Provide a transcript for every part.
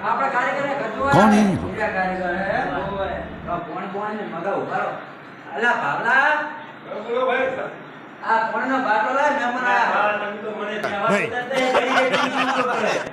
આપણા કોણ એ? બીજા કારીગર હે? ઓય તો પોણી પોણી ને મગાવ ઉભારો અલા ભાવલા. બોલો ભાઈ. આ પોણીનો બાટલો લાય મહેમાન આયા હા તમે તો મને નહીં.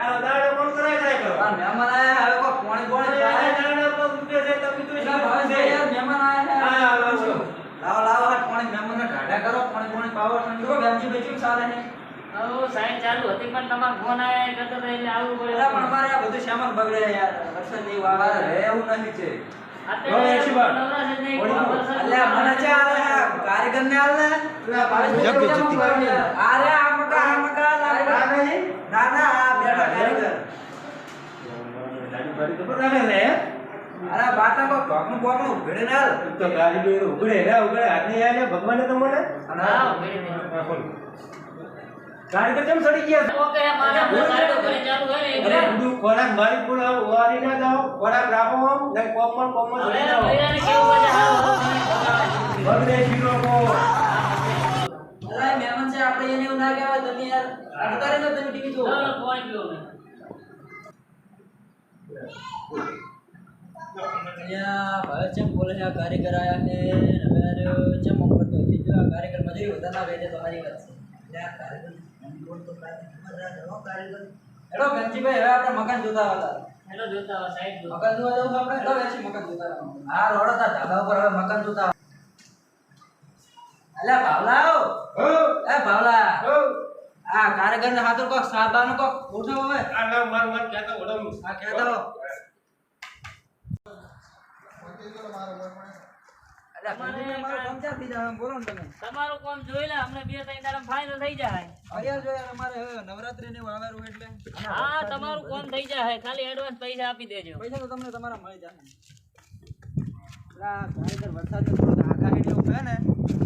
આ દાડો કોણ કરાય જાય કરો? આ મહેમાન આયા હવે કોઈ પોણી પોણી આ દાડો કોણ ઉઠે છે તમે તો એલા ભાવેશભાઈ યાર મહેમાન આયા હા, હે. આવો, આવો. લાવો લાવો કોણ પોણી મહેમાનને ઢાઢા કરો કોણ કોણ પાવો ઠંડો બેચું ચાલે હે હઉ, સાઈન ચાલુ હતી પણ તમાર ફોન આયા કરતો હતો એટલે આવવું અલા પણ પડ્યું અમારે આ બધું સામાન બગડે યાર. વરસાદની વાવા રહે એવું નથી છે. અત્યારે હવે એસી કે. અરે તો? અરે તો તો તો કેમ સડી ગયા છે? ઓકે, મારા સાઈડો ઘરે ચાલુ હોય ને અરે બધું ખોરાક મારી પૂરો વારી ના જાઓ ખોરાક રાખો ને કોમન કોમન હવે સડી જાઓ બૈરાને કેવું મજા આવો બગડે જીરો કો અલા મહેમાન છે આપણે એને એવું ના કહેવાય તમે યાર અત્યારે તો તમે ટીવી જો ના પાણી લો મેં. અહીંયા ચેમ બોલે આ કારીગર આયા ને હવે ચમક પડતો આમ છે જો આ કારીગર મજૂરી વધારે ના વેચે તો સારી વાત છે એટલે આ કારીગર એમ બોલ તો કારીગર મજા હો કારીગર હેડો ગંજીભાઈ હવે આપણે મકાન જોતા હતા. હેલો, જોતા હતા સાઈડ જો. મકાન જોવા જવું આપણે? હેડો વેચી મકાન જોતા હતા. આ રોડ હતા ધાબા ઉપર હવે મકાન જોતા. અલ્યા ભાવલા હો! એ ભાવલા! હો! આ કારીગર ને હાથું કોક સાબાનું કોક ઉઠો હવે. આ ના માર માર કહેતો ઓડમ આ કહેતો. મારો કામ તમારું કામ જોઈ લે અમને બે ત્રણ દાડા ફાઇનલ થઈ જાય. અહીંયા જો યાર અમારે નવરાત્રી ને વાવેરું એટલે. હા તમારું કામ થઈ જાય ખાલી એડવાન્સ પૈસા આપી દેજો. પૈસા તો તમને તમારા મળી જાય પેલા કારીગર વરસાદને આગાહી એવું કહે ને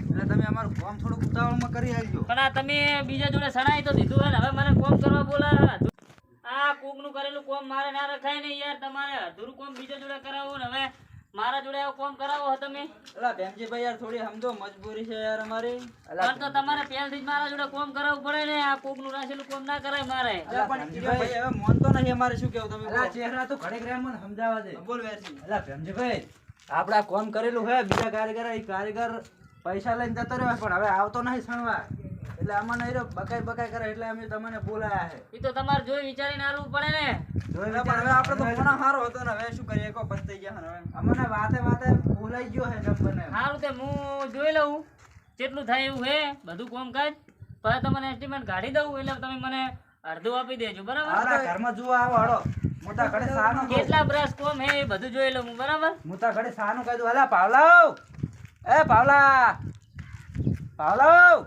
એટલે તમે અમારું કામ થોડુંક ઉતાવળમાં કરી આવજો પણ આ તમે બીજા જોડે સણાઈ તો દીધું હે ને હવે મને કોમ કરવા બોલાવે આ કોકનું કરેલું કોમ મારે ના રખાય ને યાર તમારે અધૂરું કોમ બીજા જોડે કરાવવું ને હવે. મારા જોડે આવો કોમ કરાવો હો તમે. અલા ભેમજીભાઈ યાર થોડી સમજો મજબૂરી છે યાર અમારી. પણ તો તમારે પહેલથી જ મારા જોડે કોમ કરાવવું પડે ને આ કૂકનું રાખેલું કોમ ના કરાય મારે. અલા પણ ભાઈ હવે મોનતો નહીં અમારે શું કેવું તમે અલા ચહેરા તો ઘડે ગ્રામ મને સમજાવવા દે. બોલ વેરસી અલા ભેમજીભાઈ આપણે આ કામ કરેલું હે બીજા કારીગર એ કારીગર પૈસા લઈને જતો રહ્યો પણ હવે આવતો નહીં સણવા એટલે આમાં નહીં બકાઈ બકાઈ કરે એટલે અમે તમને બોલાયા છે. એ તો તમારે જોઈ વિચારીને હાલવું પડે ને. જોઈ પણ હવે આપણે તો ઘણા હારો હતો ને હવે શું કરીએ? કો પસ્તાઈ ગયા હવે. અમને વાતે વાતે ભૂલાઈ ગયો છે જમ બને. સારું તે હું જોઈ લઉં. કેટલું થાય એવું હે બધું કોમ કાજ. પછી તમને એસ્ટિમેટ કાઢી દઉં એટલે તમે મને અડધું આપી દેજો બરાબર? ઘરમાં જુઓ આવો હળો મોટા ઘડે સાનું કેટલા બ્રશ કોમ હે એ બધું જોઈ લઉં હું બરાબર? મોટા ઘડે સાનું કહી દઉં અલા પાવલાવ. એ પાવલા. પાવલાવ.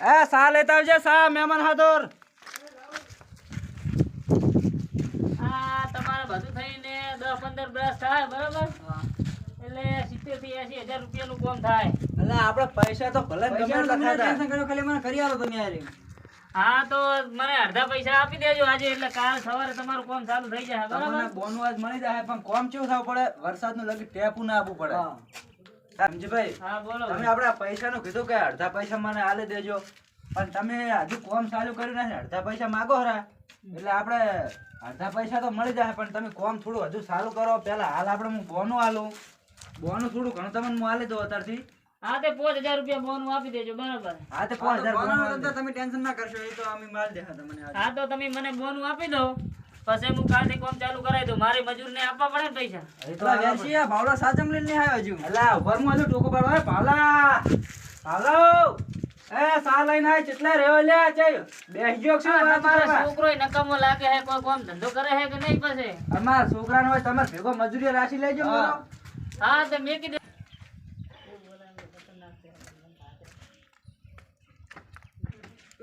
એ સા લેતા આવજે સા મહેમાન હાજર. આ તમારે બધું થઈને દસ પંદર બ્રશ થાય બરાબર? એટલે સિત્તેરથી એસી હજાર રૂપિયાનું કોમ થાય. અલા આપણે પૈસા તો ભલે ગમે એટલા ખાલી મને કરી આલો તમે યાર હા તો મને અડધા પૈસા આપી દેજો આજે એટલે કાલ સવારે તમારું કોમ ચાલુ થઈ જાય બરાબર? બોનું મળી જાય પણ કોમ કેવું થવું પડે? વરસાદનું લગી ટેપું ના આપવું પડે. સમજીભાઈ હા બોલો. તમે આપડા પૈસા નું કીધું કે અડધા પૈસા મને આલે દેજો. પણ તમે હજુ કોમ ચાલુ કર્યું નથી. અડધા પૈસા માગો હરા. એટલે આપણે અડધા પૈસા તો મળી જાય પણ તમે કોમ થોડું હજુ ચાલુ કરો. પેલા હાલ આપણે હું બોનું હાલું બોનું થોડું ઘણું તમને હું આલી દઉં અત્યારથી. હા તે પાંચ હજાર રૂપિયા બોનું આપી દેજો બરાબર. હા તે પાંચ હજાર તમે ટેન્શન ના કરશો એ તો અમે માલ દેખા તમને હા તો તમે મને બોનું આપી દો. પછી હું કાલથી કોમ ચાલુ કરાવી દઉં. મારી મજૂરને આપવા પડે ને પૈસા. આ ભાવલા સાચમ લઈને નહીં આવ્યો હજુ. અલા ઉભરમાં હજુ ટોકો પાડો હે ભાવલા ભાવલો એ સા લઈને આય કેટલા રેવા લે છે બેસજો વાત તમારો છોકરો નકામો લાગે હે કોઈ કોમ ધંધો કરે હે કે નહીં પછી? અમારા છોકરાનો હોય તમારે ભેગો મજૂરી રાશી લેજો મારો હા તે મેં કીધું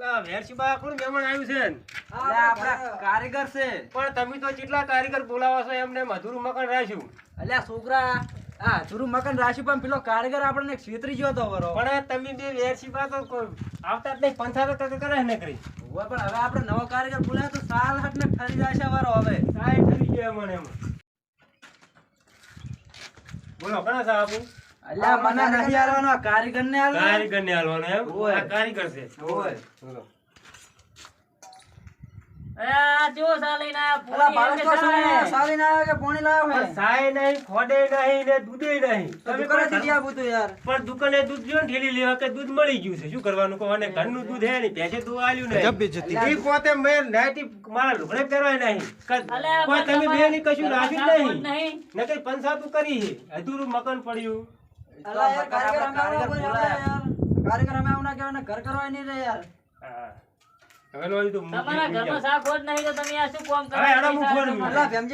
લા વેરસીબા કોણ મહેમાન આવ્યું છે? એટલે આપણા કારીગર છે. પણ તમે તો કેટલા કારીગર બોલાવો છો એમને મધુર મકાન રાખ્યું. અલ્યા છોકરા આ જુરું મકાન રાશી પણ પેલો કારીગર આપણને છેતરી ગયો તો વરો. પણ તમે બે તો આવતા જ નહીં પંથા તો કરે ને કરી. પણ હવે આપણે નવો કારીગર બોલાયો તો સાલ હટ ને ઠરી જશે વારો હવે. સાહેબ થઈ ગયો મને એમ. બોલો ઘણા સાહેબ અલ્યા મને નથી આ કારીગર ને કારીગર ને હાલવાનો એમ? આ કારીગર છે. ઓય. પોણી તો દૂધે નહીં. તો તમે દુકાનેથી પણ લઈ આવું તું યાર. પણ દુકાને દૂધ જો ને ઠેલી લેવા કે દૂધ મળી ગયું છે. શું કરવાનું કહો? અને ઘરનું દૂધ હે ને ભેંસે દૂધ આલ્યું નહીં. ઈ પોતે મેં નાઈટી મારા લુગડે પહેરવાય નહીં. તમે બે ની કશું રાખ્યું નહીં. નહીં? નકર પંચાતું કરી અધૂરું મકાન પડ્યું. તો તો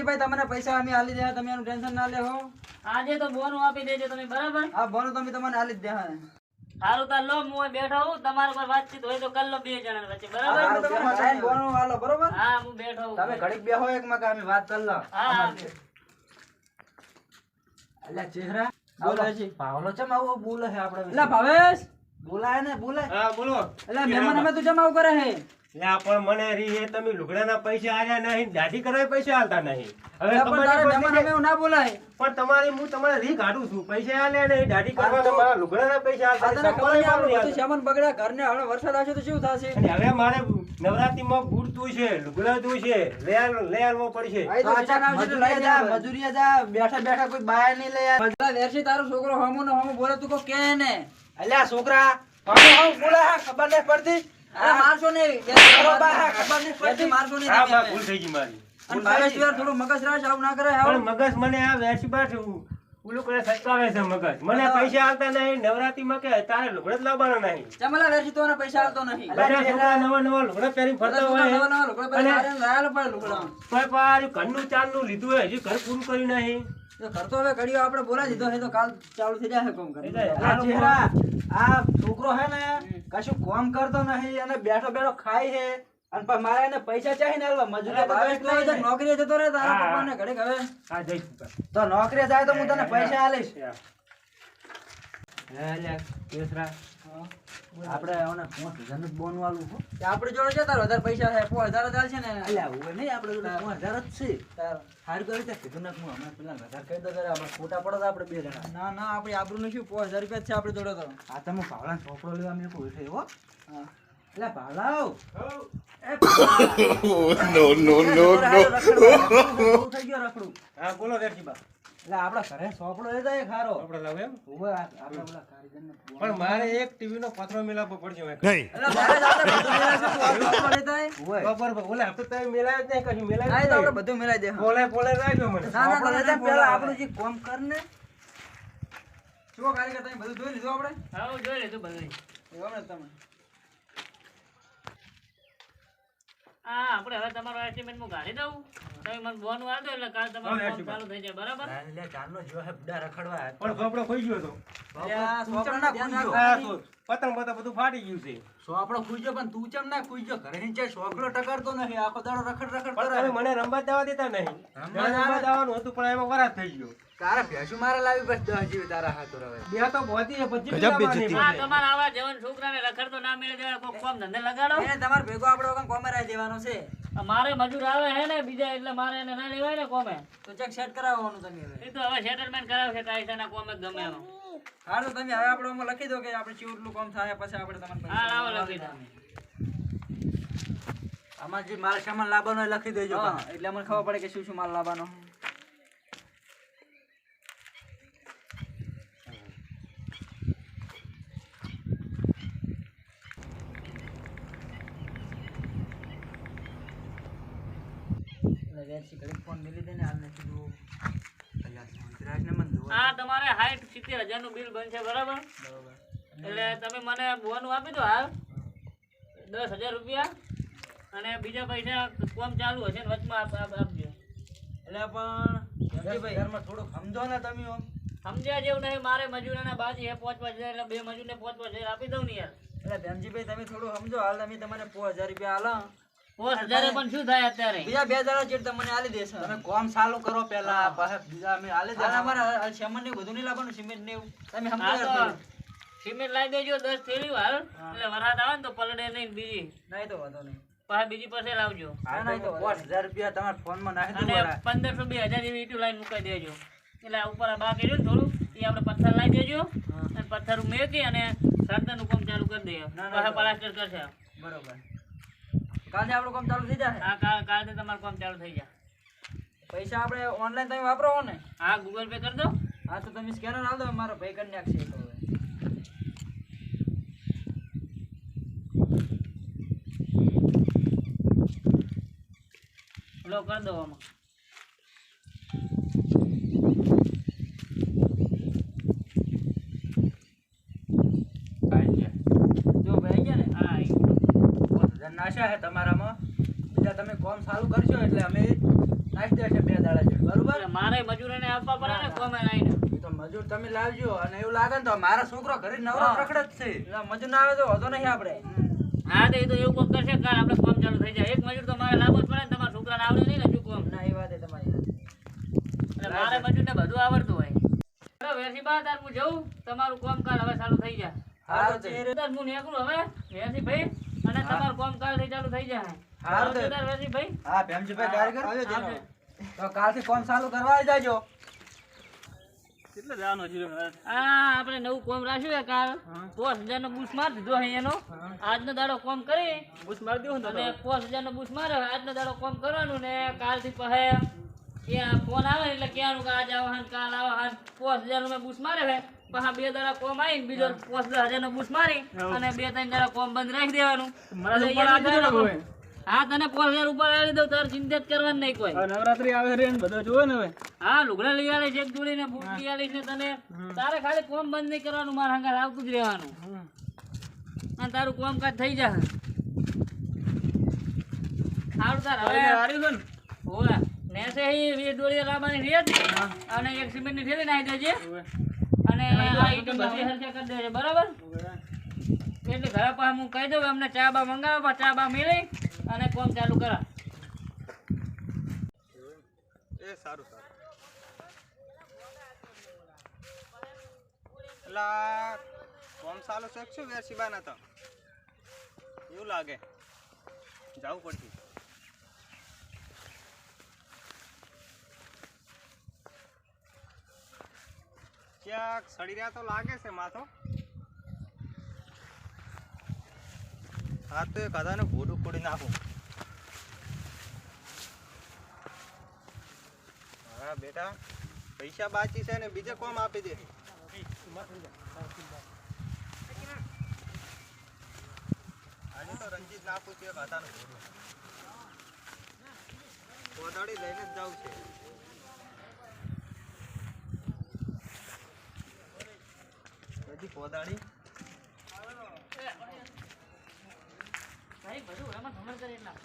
તો તમને પૈસા અમે આલી દે તમે એનું ટેન્શન ના લેવો આજે તો બોનું આપી દેજો તમે બરાબર? આ બોનું તમે તમને આલી જ દે સારું તાર લો હું બેઠો હું તમારા પર વાતચીત હોય તો કર લો બે જણા વચ્ચે બરાબર? આ તમે ટાઈમ બોનું આલો બરોબર? હા હું બેઠો હું તમે ઘડીક બેહો એક માં કે અમે વાત કર લો. હા હા. અલ્યા ચહેરા. ચમ આવો બોલે છે આપણે અલ્યા ભાવેશ. બોલાય ને બોલે હા બોલો. એટલે મહેમાન અમે તું ચમ આવું કરે છે? લ્યા, પણ મને રી એ તમે લુગડાના પૈસા આલ્યા નહીં દાઢી કરવા પૈસા આલતા નહીં. હવે અલ્યા, પણ તારે ખબર મહેમાન નહીં અમે એવું ના બોલાય. પણ તમારે હું તમારે રી કાઢું છું. પૈસા આલ્યા નહીં દાઢી કરવા તો લુગડાના પૈસા આલતા તને નહીં. ખબર નહીં તમારે આપણું મારું બધું સામાન બગડ્યા ઘરને હવે વરસાદ આવશે તો શું થશે? હવે મારે નવરાત્રીમાં બુડતું છે લઈ આવવો પડશે. તો તો લઈ જા મજૂરીએ જા બેઠા બેઠા કોઈ બાય નહીં લઈ બધા વેરસી તારો છોકરો હમુ ને હમુ બોલે તું કો કે ને. અલ્યા છોકરા હમુ હમુ બોલે ખબર નહીં પડતી? મારશો નહીં. મારશો નહીં. ભૂલ થઈ ગઈ મારી. થોડું મગજ રાખ આવું ના કરે મગજ મને આ વેચી બાર ઓલું કરે સચકાવે છે મગજ. મને પૈસા આલતા નહીં નવરાત્રીમાં કે તારે લુગડા જ લાવવાનો નહીં. ચમલા વેરસી તો પૈસા આવતો નહીં. બધા છોકરા નવા નવા લુગડા પહેરીને ફરતા હોય. નવા નવા લુગડા પહેરીને લાયેલો પડે લુગડા. તોય ઘરનું ચાંદનું લીધું હોય હજી ઘર પૂરું કર્યું નહીં. તો હવે ઘડીઓ આપણે બોલાવી દીધો છે તો કાલ ચાલુ થઈ જાય કોમ કરે આ ચહેરા આ છોકરો હે ને કશું કોમ કરતો નહીં અને બેઠો બેઠો ખાય છે. અને પણ મારે એને પૈસા ચાહી ને મજૂરી તો. નોકરીએ જતો રહે તારા પપ્પાને ઘડીક હવે. હા જઈશ તો નોકરીએ જાય તો હું તને પૈસા આલીશ. આપણે ઓને પાંચ હજારનું જ બોન વાળું હો. કે આપણી જોડે છે તાર વધારે પૈસા છે પાંચ હજાર જ હાલશે ને. અલ્યા હવે નહીં આપણે જોડે પાંચ હજાર જ છે. સારું કર્યું તે કીધું નાખ હું હમણાં પેલા વધારે કહી દો કરે આપણે ખોટા પડો તો આપણે બે જણા. ના ના આપણી આબરૂનું શું પાંચ હજાર રૂપિયા છે આપણે જોડે તો. આ તમે ભાવલા ચોપડો લેવા મેં કોઈ છે હો. એટલે no, રખડવા. બહુ થઈ ગયો રખડું. હા બોલો વેરજીબા. એટલે આપણા ઘરે સોપડો આપણે લાવો એમ? પણ મારે એક ટીવી નો પથરો મેલાવવો પડશે હવે. એટલે મારે જ આપણે બધું મિલાવીશું. ઊભો. બરોબર ઓલે આપણે તો મિલાય જ નહીં કશું મિલાય ના, તો આપણે બધું મિલાઈ દે હા. બોલે બોલે રાખજો મને ના ના આપણે તમે નથી આપણું જે કામ કર ને શું કારીગર તમે બધું જોઈ લીધું આપણે? હા જોઈ લીધું બધું એવું ને તમે. હા આપણે હવે તમારો estimate હું કાઢી દઉં? તમે મને બોનું આલ દો એટલે કાલ તમારું હા, કામ estimate. ચાલુ થઈ જાય બરાબર? લે ચાલનો જો હે બુડા રખડવા. પણ ચોપડો ખોઈ ગયો તો પતંગ પતંગ બધું ફાટી ગયું છે. સોપડો ખુઈ પણ તું ચમ ના ખુઈ ઘરે નીચે સોપડો ટકારતો નથી આખો દાડો રખડ રખડ કરે. તમે મને રમવા દેવા દેતા નહીં. રમવા મને હતું પણ એમાં વરાત થઈ ગયો. તારા ભેંસું મારે લાવી બસ દસ જેવી તારા હાથો રવે. બે તો પહોંચી છે, પછી ગજબ હા તમારા આવા જવાન છોકરાને રખડતો ના મેળે દેવા કોઈ કોમ ધંધે લગાડો. એને તમારે ભેગો આપણે વગર કોમેરાઈ દેવાનો છે. મારે મજૂર આવે હે ને બીજા એટલે મારે એને ના લેવાય ને કોમે. તો ચેક સેટ કરાવવાનું તમે હવે. એ તો હવે સેટલમેન્ટ કરાવશે કાયદાના કોમે ગમે એનો. હા તો તમે હવે આપણે ઓમાં લખી દો કે આપણે ચેવટલું કોમ થાય પછી આપણે તમને હા આવો લખી દો. આમાં જે માલ સામાન લાવવાનો લખી દેજો. એટલે અમને ખબર પડે કે શું શું માલ લાવવાનો. એટલે વેચી ઘડીક ફોન મેલી દે ને હાલને જોવા. હા તમારે હાઈટ સિત્તેર હજારનું બિલ બનશે બરાબર? બરાબર. એટલે તમે મને બોનું આપી દો હાલ. દસ હજાર રૂપિયા. અને બીજા પૈસા કોમ ચાલુ હશે ને વચમાં આપ- આપ- આપજો. એટલે પણ ઘરમાં થોડુંક સમજો ને તમે આમ સમજ્યા જેવું નહીં મારે મજૂરના બાજી હે પાંચ પાંચ હજાર એટલે બે મજૂરને પાંચ પાંચ હજાર આપી દઉં ને યાર. એટલે બેનજીભાઈ તમે થોડું સમજો હાલ તમે તમને પાંચ હજાર રૂપિયા હાલો પણ શું થાય અત્યારે? બીજા બે હજાર જેટ તમને આલી દેશે તમે કોમ ચાલુ કરો પેલા પછી બીજા અમે આલી દે. અમારે સામાન ને બધું નહીં લાવવાનું સિમેન્ટ ને તમે સમજો હા યાર તો થોડું. સિમેન્ટ લાવી દેજો દસ થેલીઓ હાલ. એટલે વરસાદ આવે ને તો પલડે નહીં બીજી. નહીં તો વાંધો નહીં. પાછા બીજી પાસે લાવજો. પાંચ હજાર રૂપિયા તમારા ફોનમાં નાખી પંદરસો બે હજાર જેવી ઈટું લાઈન મુકાઈ દેજો. એટલે ઉપર આ બાકી રહ્યું ને થોડું એ આપણે પથ્થર લાવી દેજો અને પથ્થર મેકી અને સળતરનું કામ ચાલુ કરી દઈએ. ના, ના, પાછા પ્લાસ્ટર કરશે. બરોબર. કાલથી આપણું કામ ચાલુ થઈ જાય? હા કાલે કાલથી તમારું કામ ચાલુ થઈ જાય. પૈસા આપણે ઓનલાઈન તમે વાપરો હો ને? હા ગૂગલ પે કરી દો. હા તો તમે સ્કેનર આલ દો મારો ભાઈ કરી નાખશે તો હવે. લો કરી દો આમાં જો ભાઈ ગયા ને હા આઈ ગયું. નાશ્યા છે તમારામાં. બીજા તમે કોમ સારું કરશો એટલે અમે નાખી દેશે બે દાડા જેવું. બરોબર? મારે મજૂરોને આપવા પડે ને કોમે લાઈને. તો મજૂર તમે લાવજો અને એવું લાગે ને તો મારા છોકરો ઘરે નવરો હા. જ છે. એટલે મજૂર ના આવે તો વાંધો નહીં આપણે. હા તો એ તો એવું કરશે કાલ આપણે કોમ ચાલુ થઈ જાય. એક મજૂર તો મારે લાવવો જ પડે ને તમારા છોકરાને આવડે નહીં ને શું કોમ? ના એ વાત તમારી એટલે મારે મજૂરને બધું આવડતું હોય. વેરસી બા તાર હું જઉં. તમારું કોમ કાલ હવે ચાલુ થઈ જાય. હા તો. હું નીકળું હવે? વેરસી ભાઈ. અને તમારું કોમ કાલથી ચાલુ થઈ જાય. હારું તો. ભાઈ. હા ભેમજીભાઈ કારીગર? આવજો. તો કાલથી કામ ચાલુ કરવા આવી જાજો. આ આપણે નવું કોમ રાખ્યું છે કાલ. પોસ હજાર નો બુશ માર દીધો છે એનો. આજનો દાડો કોમ કરી. બૂસ મારી દઉં અને પોસ હજાર નો માર્યો. મારે આજનો દાડો કોમ કરવાનું ને કાલથી પછી એ ફોન આવે એટલે કહેવાનું કે આજ આવો હાન કાલ આવો હાન. પોસ હજાર નો બૂસ મારે છે. પછી બે દાડા કોમ આવીને બીજો પાંચ દસ હજાર નો બૂસ મારી અને બે ત્રણ દાડા કોમ બંધ રાખી દેવાનું. હા તને પાંચ હજાર ઉપર આવી દઉં તારે ચિંતા જ કરવાની નહીં કોઈ. નવરાત્રી આવે રે બધો જોવે ને હવે. હા લુગડા લઈ આવીશ એક જોડી ને બુટ લઈ આવીશ ને તને. તારે ખાલી કોમ બંધ નહીં કરવાનું મારા હંગાર આવતું જ રહેવાનું. અને તારું કોમ કાજ થઈ જશે. સારું તાર હવે હાર્યું છે ને? ઓવે નેસે વીસ ડોળી લાવવાની રહી હતી અને એક સિમેન્ટની થેલી નાખી દેજે અને આ ઈંટો બધી હરખે કરી દેજે બરાબર? એટલે ઘરે પાસે હું કહી દઉં અમને ચા બા મંગાવો ચા બા મેળવી અને કોમ ચાલુ કરા. એ સારું સારું. એટલે કોમ ચાલુ છે શું વેરસી બાના તો? એવું લાગે. જવું પડશે. સડી રહ્યા તો લાગે છે માથો. હા, તો એ કદાને ભૂડું ફોડી નાખું. હા, બેટા, પૈસા બાકી છે ને બીજે કોમ આપી દે. આજે તો રંજીત નાખું છે બધાનું ભૂડું કોદાળી લઈને જ જાઉં છે. બધી કોદાળી ભાઈ બધું એમાં સમજ કરે એટલા.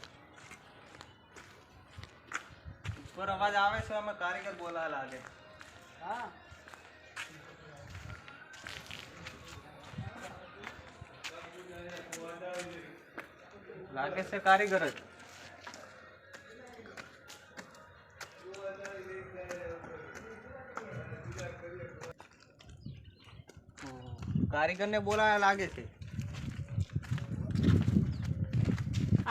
ઉપર અવાજ આવે છે અમે કારીગર બોલાવા લાગે. હા. લાગે છે કારીગર જ. કારીગર ને બોલાવા લાગે છે.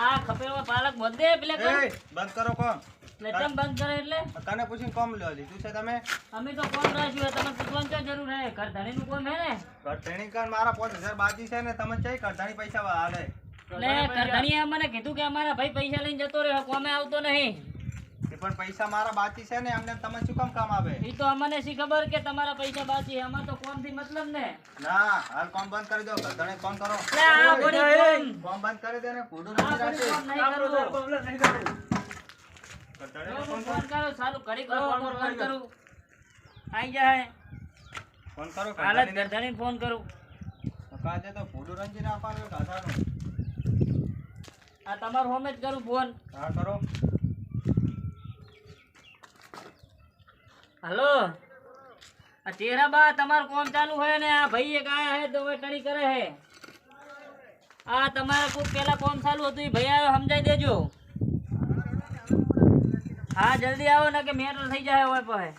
આ ખપેલો પાલક બધે પેલે? એ બંધ કરો કોમ એટલે બંધ કરે એટલે? તને પૂછીને કોમ લ્યો લીધું છે તમે? અમે તો કોમ રાખ્યું તમે પૂછવાની ક્યાં જરૂર હે? ઘર ધણીનું કોમ હે ને? ઘર ધણી કાન મારા પાંચ હજાર બાકી છે ને તમે ચઈ ધણી પૈસા હાલે. એટલે કરધણીએ મને કીધું કે અમારા ભાઈ પૈસા લઈને જતો રહ્યો. કોમે આવતો નહીં. પણ પૈસા મારા બાકી છે ને એમને તમે શું કામ કામ આવે એ તો અમને શી ખબર કે તમારા પૈસા બાકી અમાર તો કોમથી મતલબ ને? ના હાલ કોમ બંધ કરી દો ધણે ફોન કરો. આ કોમ કોમ. બંધ કરી દે ને કુડું નથી રાખે. કોમ નહીં કરવું. કરધાને જો ફોન કરો. કરું સારું ઘડી કરો ફોન કરું આઈ જાય. ફોન કરો હાલત ધણે ફોન કરું. કાજે તો ફૂડું રંજી નાખવાનું ગાધાનું. આ તમારું હોમે જ કરું ફોન. હા કરો. હલો. આ ચેહરા બા તમારું કોમ ચાલુ હોય ને, આ ભાઈ એક આયા હે હવે ટણી કરે હે. આ તમારે કોઈ પેલા કોમ ચાલુ હતું, એ ભાઈ આવ્યો સમજાઈ દેજો. હા, જલ્દી આવો ને કે મેટર થઈ જાય હવે પછી